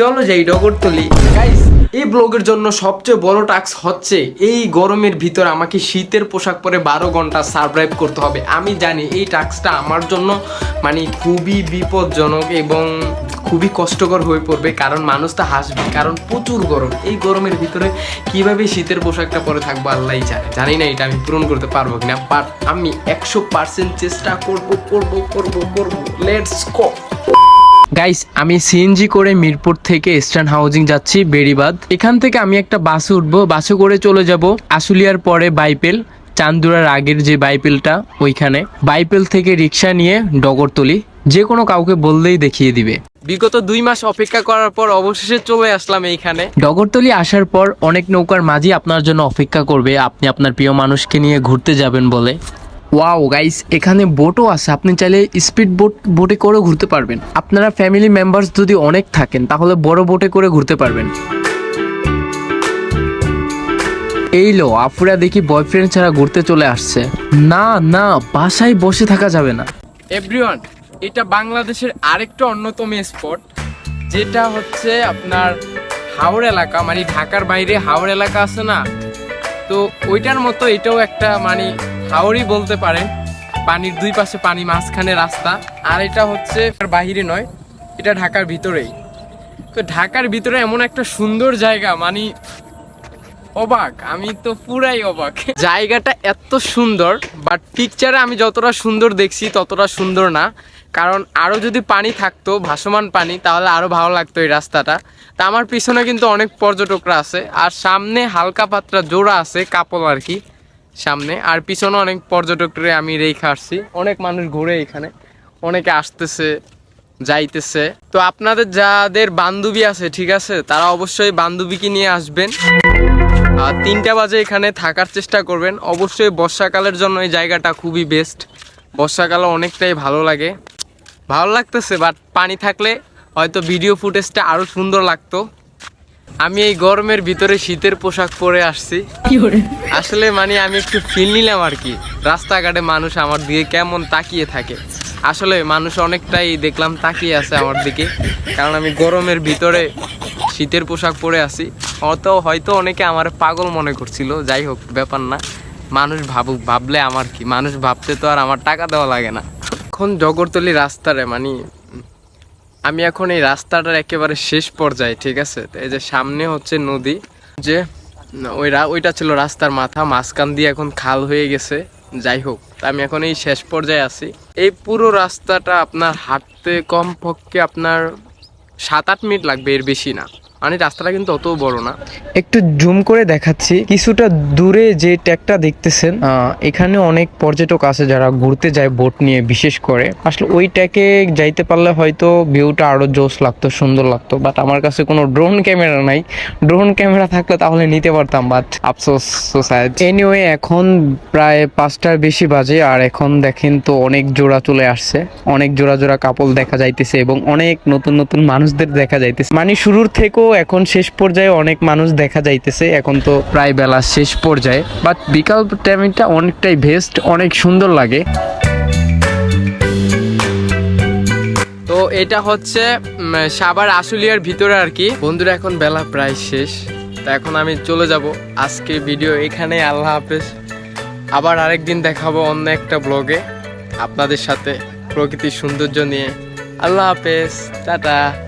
চলো যাই ডগরতলি গাইস এই ব্লগের জন্য সবচেয়ে বড় টাস্ক হচ্ছে, এই গরমের ভিতর আমাকে শীতের পোশাক পরে বারো ঘণ্টা সার্ভাইভ করতে হবে। আমি জানি এই টাস্কটা আমার জন্য মানে খুবই বিপজ্জনক এবং খুবই কষ্টকর হয়ে পড়বে, কারণ মানুষ তো হাসবে, কারণ প্রচুর গরম। এই গরমের ভিতরে কীভাবে শীতের পোশাকটা পরে থাকব আল্লাহই জানে। জানি না এটা আমি পূরণ করতে পারব কিনা বাট আমি একশো পার্সেন্ট চেষ্টা করব করব করব করব। লেটস গো গাইস আমি সিএনজি করে মিরপুর থেকে ইস্টার্ন হাউজিং যাচ্ছি বেড়িবাদ এখান থেকে আমি একটা বাসে উঠবো বাসে করে চলে যাব আশুলিয়ার পরে বাইপেল চান্দুরার আগের যে বাইপেলটা ওইখানে। বাইপেল থেকে রিক্সা নিয়ে ডগরতলি যে কোনো কাউকে বললেই দেখিয়ে দিবে। বিগত দুই মাস অপেক্ষা করার পর অবশেষে চলে আসলাম এইখানে। ডগরতলি আসার পর অনেক নৌকার মাঝি আপনার জন্য অপেক্ষা করবে আপনি আপনার প্রিয় মানুষকে নিয়ে ঘুরতে যাবেন বলে। ওয়াও গাইস এখানে বোটও আছে। আপনি চাইলে স্পিড বোট বোটে করেও ঘুরতে পারবেন। আপনারা ফ্যামিলি মেম্বার্স যদি অনেক থাকেন, তাহলে বড় বোটে করে ঘুরতে পারবেন। এই লো আপুরা দেখি বয়ফ্রেন্ড ছাড়া ঘুরতে চলে আসছে। না না, বাসায় বসে থাকা যাবে না। এভরিওয়ান এটা বাংলাদেশের আরেকটা অন্যতম স্পট যেটা হচ্ছে আপনার হাওড় এলাকা মানে ঢাকার বাইরে হাওড় এলাকা আছে না? তো ওইটার মতো এটাও একটা মানে হাওড়ই বলতে পারেন পানির দুই পাশে পানি, মাঝখানে রাস্তা। আর এটা হচ্ছে বাহিরে নয়, এটা ঢাকার ভিতরেই। তো ঢাকার ভিতরে এমন একটা সুন্দর জায়গা মানে অবাক, আমি তো পুরাই অবাক। জায়গাটা এত সুন্দর বাট পিকচারে আমি যতটা সুন্দর দেখছি ততটা সুন্দর না। কারণ আরও যদি পানি থাকতো, ভাসমান পানি, তাহলে আরও ভালো লাগতো এই রাস্তাটা। তা আমার পিছনে কিন্তু অনেক পর্যটকরা আছে, আর সামনে হালকা পাত্রা জোড়া আছে, কাপল আর কি। সামনে। আর পিছনে অনেক পর্যটকরে আমি রেখে আসছি। অনেক মানুষ ঘুরে এখানে। অনেকে আসতেছে, যাইতেছে। তো আপনাদের যাদের বান্ধবী আছে, ঠিক আছে, তারা অবশ্যই বান্ধবীকে নিয়ে আসবেন। আর তিনটা বাজে এখানে থাকার চেষ্টা করবেন। অবশ্যই বর্ষাকালের জন্য এই জায়গাটা খুবই বেস্ট বর্ষাকালে অনেকটাই ভালো লাগে। ভালো লাগতেছে বাট পানি থাকলে হয়তো ভিডিও ফুটেজটা আরও সুন্দর লাগতো। আমি এই গরমের ভিতরে শীতের পোশাক পরে আসছি। আসলে মানে আমি একটু ফিল নিলাম আর কি। রাস্তাঘাটে মানুষ আমার দিকে কেমন তাকিয়ে থাকে। আসলে মানুষ অনেকটাই দেখলাম তাকিয়ে আছে আমার দিকে। কারণ আমি গরমের ভিতরে শীতের পোশাক পরে আছি। হয়তো হয়তো অনেকে আমার পাগল মনে করছিল। যাই হোক ব্যাপার না। মানুষ ভাবুক ভাবলে আমার কি? মানুষ ভাবতে তো আর আমার টাকা দেওয়া লাগে না। এখন জগরতলি রাস্তারে মানে আমি এখন এই রাস্তাটার একেবারে শেষ পর্যায়ে, ঠিক আছে? এই যে সামনে হচ্ছে নদী। যে ওই ওইটা ছিল রাস্তার মাথা, মাঝখান দিয়ে এখন খাল হয়ে গেছে। যাই হোক আমি এখন এই শেষ পর্যায়ে আছি। এই পুরো রাস্তাটা আপনার হাঁটতে কমপক্ষে আপনার সাত আট মিনিট লাগবে, এর বেশি না। মানে রাস্তাটা কিন্তু অত বড় না। একটু জুম করে দেখাচ্ছি। কিছুটা দূরে যে ট্যাগটা দেখতেছেন এখানে অনেক পর্যটক আছে যারা ঘুরতে যায় বোট নিয়ে বিশেষ করে। আসলে ওই ট্যাগে যাইতে পারলে হয়তো ভিউটা আরও জোস লাগতো, সুন্দর লাগতো। বাট আমার কাছে কোনো ড্রোন ক্যামেরা নাই। ড্রোন ক্যামেরা থাকলে তাহলে নিতে পারতাম, বাট আফসোস সোসাইড এনিওয়ে এখন প্রায় পাঁচটার বেশি বাজে আর এখন দেখেন তো অনেক জোড়া চলে আসছে। অনেক জোড়া জোড়া কাপল দেখা যাইতেছে এবং অনেক নতুন নতুন মানুষদের দেখা যাইতেছে। মানে শুরুর থেকেও এখন শেষ পর্যায়ে অনেক মানুষ দেখা যাইতেছে এখন তো প্রায় বেলা শেষ পর্যায়ে বাট বিকাল টাইমটা অনেকটাই বেস্ট অনেক সুন্দর লাগে। তো এটা হচ্ছে উম, সাভার আশুলিয়ার ভিতরে আর কি। বন্ধুরা এখন বেলা প্রায় শেষ। তো এখন আমি চলে যাব। আজকে ভিডিও এখানে আল্লাহ হাফেজ। আবার আরেকদিন দেখাবো অন্য একটা ব্লগে আপনাদের সাথে প্রকৃতির সৌন্দর্য নিয়ে। আল্লাহ হাফেজ টাটা।